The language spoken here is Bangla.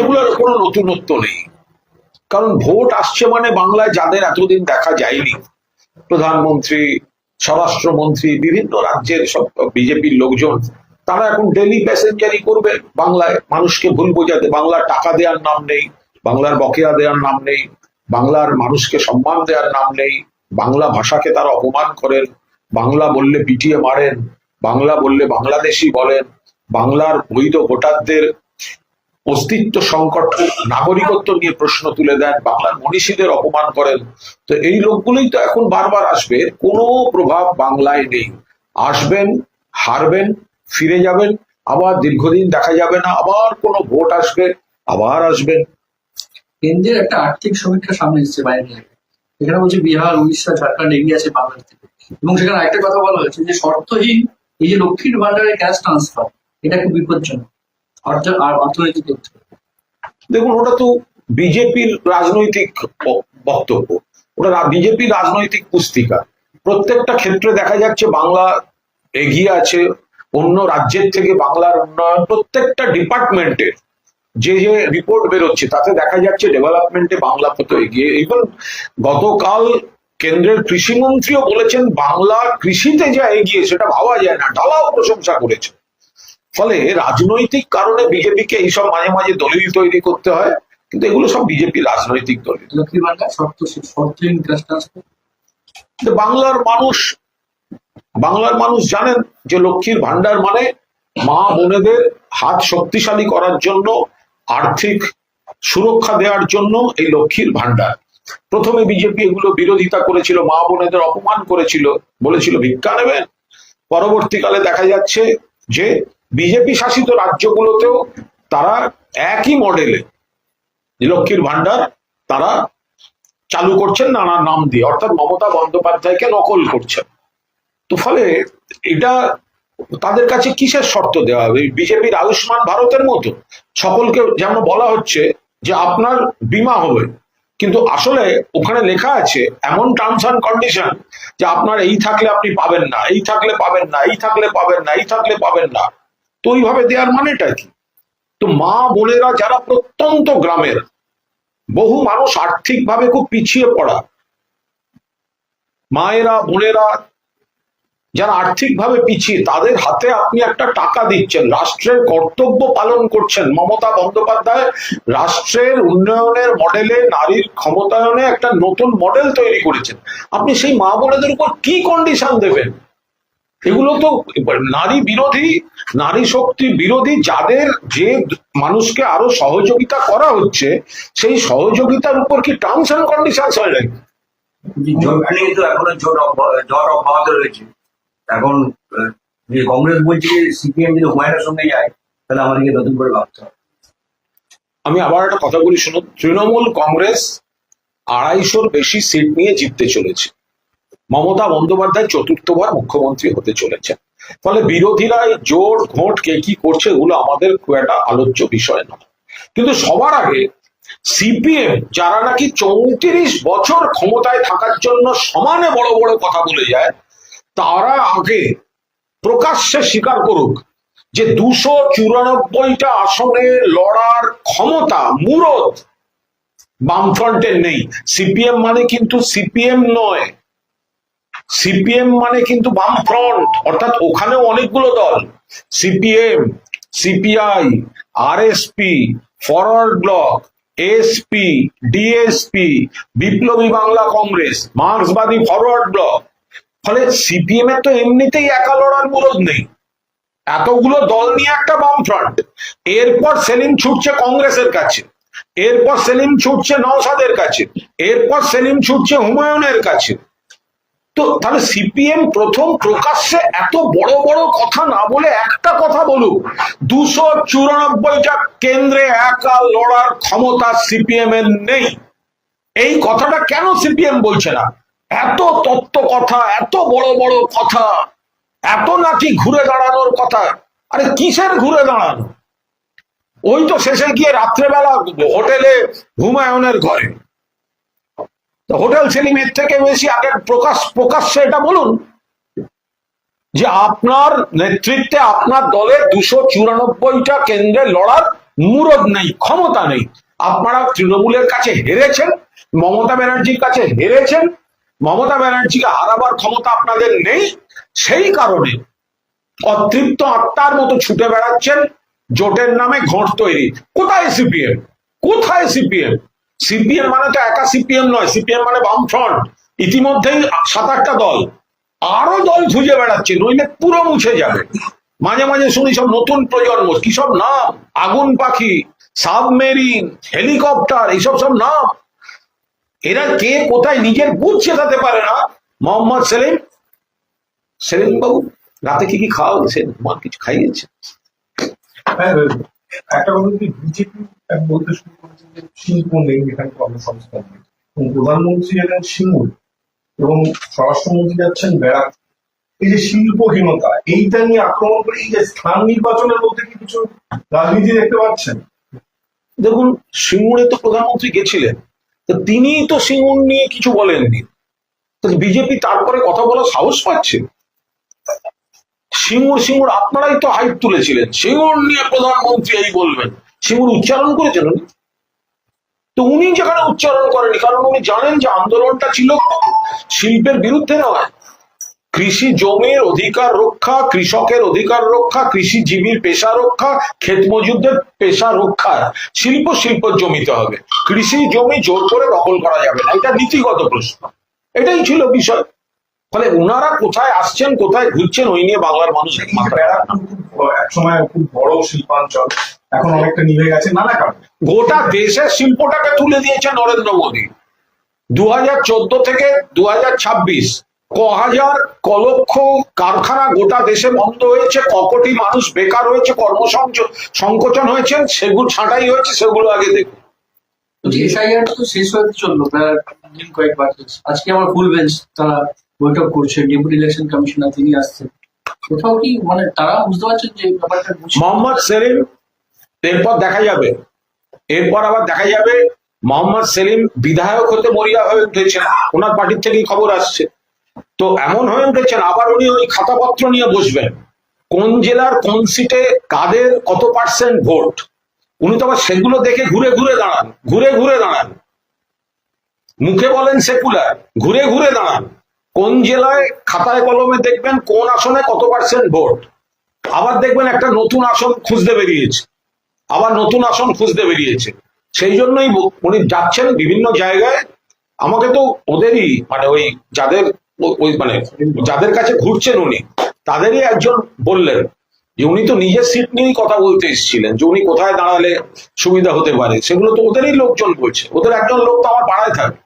এগুলোর কোনো নতুনত্ব নেই। কারণ ভোট আসছে মানে বাংলায় যাদের এতদিন দেখা যায়নি, প্রধানমন্ত্রী, স্বরাষ্ট্রমন্ত্রী, বিভিন্ন রাজ্যের সব বিজেপির লোকজন, তারা এখন ডেলি প্যাসেঞ্জারি করবে বাংলায়। মানুষকে ভুল বোঝাতে, বাংলার টাকা দেওয়ার নাম নেই, বাংলার বকেয়া দেওয়ার নাম নেই, বাংলার মানুষকে সম্মান দেওয়ার নাম নেই, বাংলা ভাষাকে তারা অপমান করেন, বাংলা বললে পিটিয়ে মারেন, বাংলা বললে বাংলাদেশি বলেন, বাংলার বৈধ ভোটারদের অস্তিত্ব সংকট, নাগরিকত্ব নিয়ে প্রশ্ন তুলে দেন, বাংলার মনীষীদের অপমান করেন। তো এই লোকগুলোই তো এখন বারবার আসবে, কোনো প্রভাব বাংলায় নেই। আসবেন, হারবেন, ফিরে যাবেন, আবার দীর্ঘদিন দেখা যাবে না, আবার কোনো ভোট আসবে, আবার আসবেন। কেন্দ্রের একটা আর্থিক সমীক্ষা সামনে এসেছে বাইরে। এখানে বলছে বিহার, উড়িষ্যা, ঝাড়খণ্ড, এগিয়ে আছে বাংলাদেশ থেকে এবং সেখানে একটা কথা বলা হয়েছে যে শর্তহীন এই যে লক্ষ্মীর ভান্ডারের ক্যাশ ট্রান্সফার এটা খুব বিপজ্জনক। অর্থনৈতিক তথ্য। দেখুন, ওটা তো বিজেপির রাজনৈতিক বক্তব্য। ওটা বিজেপির রাজনৈতিক পুস্তিকা। প্রত্যেকটা ক্ষেত্রে দেখা যাচ্ছে বাংলা এগিয়ে আছে, অন্য রাজ্যের থেকে বাংলার উন্নয়ন, প্রত্যেকটা ডিপার্টমেন্টের যে যে রিপোর্ট বেরোচ্ছে, তাতে দেখা যাচ্ছে ডেভেলপমেন্টে বাংলা কত এগিয়ে। ইভেন গতকাল কেন্দ্রের কৃষিমন্ত্রীও বলেছেন, বাংলা কৃষিতে যা এগিয়ে, সেটা ভাবা যায় না। ঢালাও প্রশংসা করেছে। ফলে রাজনৈতিক কারণে বিজেপিকে এইসব মাঝে মাঝে দলিল তৈরি করতে হয় কিন্তু এগুলো সব বিজেপি রাজনৈতিক দলিল। বাংলার মানুষ বাংলার মানুষ জানেন যে লক্ষ্মীর ভান্ডার মানে মা বোনেদের হাত শক্তিশালী করার জন্য আর্থিক সুরক্ষা দেওয়ার জন্য এই লক্ষ্মীর ভান্ডার প্রথমে বিজেপি এগুলো বিরোধিতা করেছিল মা বোনেদের অপমান করেছিল বলেছিল ভিক্ষা নেবেন? পরবর্তীকালে দেখা যাচ্ছে যে বিজেপি শাসিত রাজ্যগুলোতেও তারা একই মডেলে লক্ষ্মীর ভান্ডার তারা চালু করছেন, নানা নাম দিয়ে। অর্থাৎ মমতা বন্দ্যোপাধ্যায়কে নকল করছেন। তো ফলে এটা তাদের কাছে কিসের শর্ত দেওয়া হবে? বিজেপির আয়ুষ্মান ভারতের মতো সকলকে যেমন বলা হচ্ছে যে আপনার বিমা হবে। কিন্তু আসলে ওখানে লেখা আছে এমন টার্মস অ্যান্ড কন্ডিশন যে আপনার এই থাকলে আপনি পাবেন না, এই থাকলে পাবেন না, এই থাকলে পাবেন না, এই থাকলে পাবেন না। তো ওইভাবে দেওয়ার মানেটা কি? তো মা বোনেরা যারা প্রত্যন্ত গ্রামের, বহু মানুষ আর্থিকভাবে খুব পিছিয়ে পড়া, মায়েরা, বোনেরা যারা আর্থিকভাবে পিছিয়ে, তাদের হাতে আপনি একটা টাকা দিচ্ছেন, রাষ্ট্রের কর্তব্য পালন করছেন। মমতা বন্দ্যোপাধ্যায় রাষ্ট্রের উন্নয়নের মডেলে নারীর ক্ষমতায়নে একটা নতুন মডেল তৈরি করেছেন। আপনি সেই মা বোনেদের উপর কি কন্ডিশন দেবেন? এগুলো তো নারী বিরোধী নারী শক্তি বিরোধী যাদের যে মানুষকে আরও সহযোগিতা করা হচ্ছে সেই সহযোগিতার উপর কি টার্মস অ্যান্ড কন্ডিশন হয় নাকি? এখনও অব্যাহত- রয়েছে। এখন যে কংগ্রেস বলছে সিপিএম যদি হুমায়ুনের সঙ্গে যায় তাহলে আমাদেরকে নতুন করে ভাবতে হবে। আমি আবার একটা কথা বলি শুনুন তৃণমূল কংগ্রেস আড়াইশোর বেশি সিট নিয়ে জিততে চলেছে। মমতা বন্দ্যোপাধ্যায় চতুর্থবার মুখ্যমন্ত্রী হতে চলেছেন। ফলে বিরোধীরা জোর, ঘোট, কে কি করছে এগুলো আমাদের খুব একটা আলোচ্য বিষয় নয়। কিন্তু সবার আগে সিপিএম, যারা নাকি চৌত্রিশ বছর ক্ষমতায় থাকার জন্য সমানে বড় বড় কথা বলে যায়, তারা আগে প্রকাশ্যে স্বীকার করুক যে দুশো চুরানব্বইটা আসনে লড়ার ক্ষমতা মুরত বামফ্রন্টের নেই। সিপিএম মানে কিন্তু সিপিএম নয়। সিপিএম মানে কিন্তু বাম ফ্রন্ট অর্থাৎ ওখানেও অনেকগুলো দল। CPM CPI RSP forward bloc SP DSP Biplobi Bangla Congress, মার্ক্সবাদী forward block ফলে সিপিএম এর তো এমনিতেই একা লড়ার মুরদ নেই। এতগুলো দল নিয়ে একটা বাম ফ্রন্ট এরপর সেলিম ছুটছে কংগ্রেসের কাছে। এরপর সেলিম ছুটছে নওসাদের কাছে। এরপর সেলিম ছুটছে হুমায়ুনের কাছে। তো তাহলে সিপিএম প্রথম প্রকাশ্যে এত বড় বড় কথা না বলে একটা কথা বলুক। দুশো চুরানব্বইটা কেন্দ্রে একা লড়ার ক্ষমতা সিপিএম এর নেই। এই কথাটা কেন সিপিএম বলছে না? এত তত্ত্ব কথা, এত বড় বড় কথা, এত নাকি ঘুরে দাঁড়ানোর কথা। আরে কিসের ঘুরে দাঁড়ানো? ওই তো শেষে গিয়ে রাত্রেবেলা হোটেলে হুমায়ুনের ঘরে। হোটেল সেলিম এর থেকে বেশি আগে প্রকাশ, প্রকাশ্যে এটা বলুন যে আপনার নেতৃত্বে, আপনার দলের দুশো চুরানব্বইটা কেন্দ্রে লড়ার মুরদ নেই, ক্ষমতা নেই। আপনারা তৃণমূলের কাছে হেরেছেন, মমতা ব্যানার্জির কাছে হেরেছেন, মমতা ব্যানার্জিকে হারাবার ক্ষমতা আপনাদের নেই, সেই কারণে অতৃপ্ত আত্মার মতো ছুটে বেড়াচ্ছেন, জোটের নামে ঘোট তৈরি। কোথায় সিপিএম? কোথায় সিপিএম? সিপিএম মানে তো একা সিপিএম নয় সিপিএম মানে বামফ্রন্ট। ইতিমধ্যেই সাত আটটা দল আরও দল খুঁজে বেড়াচ্ছে নইলে পুরো মুছে যাবে। মাঝে মাঝে শুনি সব নতুন প্রজন্ম কি সব নাম? আগুন পাখি সাবমেরিন হেলিকপ্টার এইসব সব নাম। এরা কে কোথায় নিজের বুথ চেতাতে পারে না? মোহাম্মদ সেলিম সেলিম বাবু রাতে কি কি খাওয়া তোমার কিছু খাইয়েছে? হ্যাঁ, একটা কথা বিজেপি বলতে শুরু করেছে যে শিল্প নেই এখানে কর্মসংস্থান নেই। এবং প্রধানমন্ত্রী এবং স্বরাষ্ট্রমন্ত্রী যাচ্ছেন ব্যারাক, এই যে শিল্পহীনতা, এইটা নিয়ে আক্রমণ করে এই যে স্থান নির্বাচনের মধ্যে কি কিছু রাজনীতি দেখতে পাচ্ছেন? দেখুন সিঙ্গুরে তো প্রধানমন্ত্রী গেছিলেন, তো তিনি তো সিঙ্গুর নিয়ে কিছু বলেননি। তো বিজেপি তারপরে কথা বলার সাহস পাচ্ছে? সিঙ্গুর সিঙ্গুর, আপনারাই তো হাইপ তুলেছিলেন। সিঙ্গুর নিয়ে প্রধানমন্ত্রী এই বলবেন। সিঙ্গুর উচ্চারণ করেছেন উনি? তো উনি যেখানে উচ্চারণ করেনি, কারণ উনি জানেন যে আন্দোলনটা ছিল শিল্পের বিরুদ্ধে নয়। কৃষি জমির অধিকার রক্ষা, কৃষকের অধিকার রক্ষা, কৃষিজীবীর পেশা রক্ষা ক্ষেত মজুরদের পেশা রক্ষা। শিল্প শিল্প জমিতে হবে। কৃষি জমি জোর করে দখল করা যাবে না। এটা নীতিগত প্রশ্ন। এটাই ছিল বিষয়। ফলে ওনারা কোথায় আসছেন কোথায় ঘুরছেন ওই নিয়ে বাংলার মানুষ এই যে ব্যারাকপুর খুব বড় শিল্পাঞ্চল এখন অনেকটা নিভে গেছে নানা কারণে। গোটা দেশের শিল্পটাকে তুলে দিয়েছে নরেন্দ্র মোদী। দু থেকে দু ছাব্বিশ ক হাজার ক লক্ষ কারখানা গোটা দেশে বন্ধ হয়েছে ক কোটি মানুষ বেকার হয়েছে কর্মসংচ- সংকোচন হয়েছে সেগুলো ছাঁটাই হয়েছে সেগুলো আগে দেখুন। বলছি এসআইআর তো শেষ হতে চলল প্রায় দিন কয়েকবার। আজকে আমার ফুল বেঞ্চ তারা বৈঠক করছে ডেপুটি ইলেকশন কমিশনার তিনি আসছেন। কোথাও কি মানে তারা বুঝতে পারছেন যে ব্যাপারটা মোহাম্মদ সেলিম, এরপর দেখা যাবে। এরপর আবার দেখা যাবে মোহাম্মদ সেলিম বিধায়ক হতে মরিয়া হয়ে উঠেছেন। ওনার পার্টির থেকেই খবর আসছে। তো এমন হয়ে উঠেছেন, আবার উনি ওই খাতাপত্র নিয়ে বসবেন। কোন জেলার কোন সিটে কাদের কত পার্সেন্ট ভোট? উনি তো আবার সেগুলো দেখে ঘুরে ঘুরে দাঁড়ান, ঘুরে ঘুরে দাঁড়ান। মুখে বলেন সেকুলার, ঘুরে ঘুরে দাঁড়ান। কোন জেলায় খাতায় কলমে দেখবেন কোন আসনে কত পার্সেন্ট ভোট? আবার দেখবেন একটা নতুন আসন খুঁজতে বেরিয়েছে। আবার নতুন আসন খুঁজতে বেরিয়েছে। সেই জন্যই উনি যাচ্ছেন বিভিন্ন জায়গায়। আমাকে তো ওদেরই মানে ওই যাদের, ওই মানে যাদের কাছে ঘুরছেন উনি, তাদেরই একজন বললেন যে উনি তো নিজের সিট নিয়েই কথা বলতে এসেছিলেন, যে উনি কোথায় দাঁড়ালে সুবিধা হতে পারে। সেগুলো তো ওদেরই লোকজন বলছে। ওদের একজন লোক তো আমার পাড়ায় থাকে?